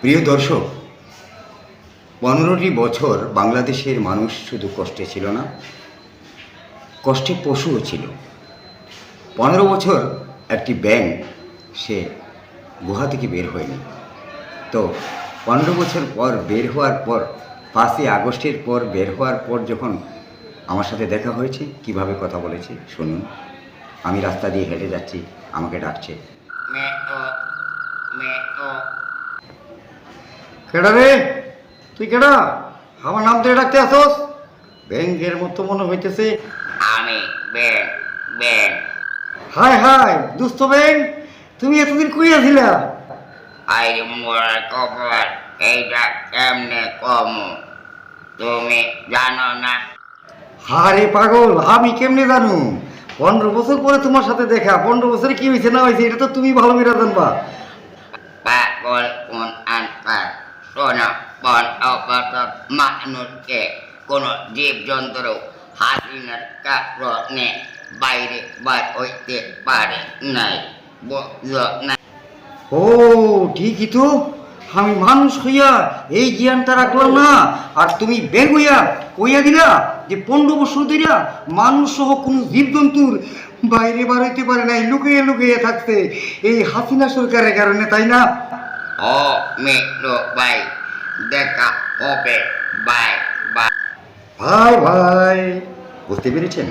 প্রিয় দর্শক, পনেরোটি বছর বাংলাদেশের মানুষ শুধু কষ্টে ছিল না, কষ্টে পশুও ছিল। পনেরো বছর একটি ব্যাং সে গুহা থেকে বের হয়নি। তো পনেরো বছর পর বের হওয়ার পর, পাঁচই আগস্টের পর বের হওয়ার পর যখন আমার সাথে দেখা হয়েছে, কীভাবে কথা বলেছে, শুনুন। আমি রাস্তা দিয়ে হেঁটে যাচ্ছি, আমাকে ডাকছে। কেডা রে? তুই কেডা? আমার নাম ধরে ডাকতে আসোস? ব্যাংকের মতো মনে হইতেছে। আমি ব্যাং ব্যাং। হাই হাই দুস্থ ব্যাং তুমি এতদিন কই আছিলা আইরে মোরা কপাল এইটা কেমনে কম? তুমি জানো না? হারে পাগল আমি কেমনে জানু? পনেরো বছর পরে তোমার সাথে দেখা পনেরো বছরে কি হয়েছে না হয়েছে এটা তো তুমি ভালো করে জানবা। পাগল কোন মানুষকে হাসিনার কারণে বাইরে বার হইতে পারে নাই ও, ঠিকই তো। আমি মানুষ হইয়া এই জ্ঞানটা রাখলাম না। আর তুমি বেগ হইয়া কইয়া দিলা যে পনেরো বছর ধরিয়া মানুষ সহ কোনো জীবজন্তুর বাইরে বার হইতে পারে নাই লুকিয়ে লুকিয়ে থাকতে এই হাসিনা সরকারের কারণে, তাই না? ও মেট্রো বাই দেখা হবে বাই বাই ভাই ভাই বুঝতে পেরেছেন?